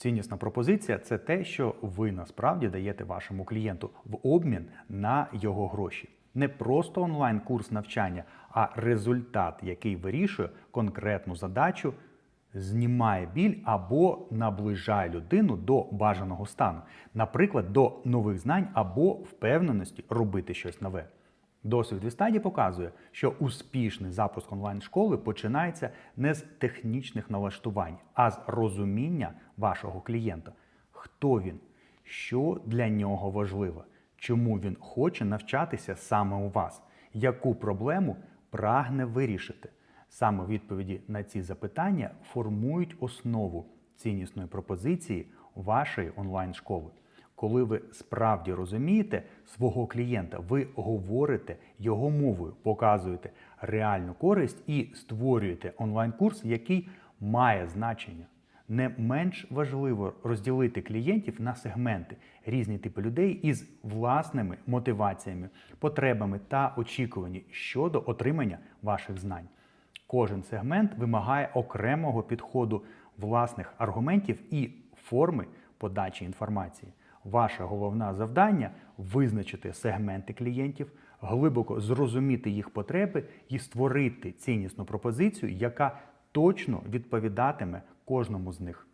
Ціннісна пропозиція це те, що ви насправді даєте вашому клієнту в обмін на його гроші. Не просто онлайн-курс навчання, а результат, який вирішує конкретну задачу, знімає біль або наближає людину до бажаного стану, наприклад, до нових знань або впевненості робити щось нове. Досвід в стадії показує, що успішний запуск онлайн-школи починається не з технічних налаштувань, а з розуміння вашого клієнта. Хто він, що для нього важливо, чому він хоче навчатися саме у вас, яку проблему прагне вирішити. Саме відповіді на ці запитання формують основу ціннісної пропозиції вашої онлайн-школи. Коли ви справді розумієте свого клієнта, ви говорите його мовою, показуєте реальну користь і створюєте онлайн-курс, який має значення. Не менш важливо розділити клієнтів на сегменти, різні типи людей із власними мотиваціями, потребами та очікуваннями щодо отримання ваших знань. Кожен сегмент вимагає окремого підходу власних аргументів і форми подачі інформації. Ваше головне завдання визначити сегменти клієнтів, глибоко зрозуміти їх потреби і створити ціннісну пропозицію, яка точно відповідатиме кожному з них.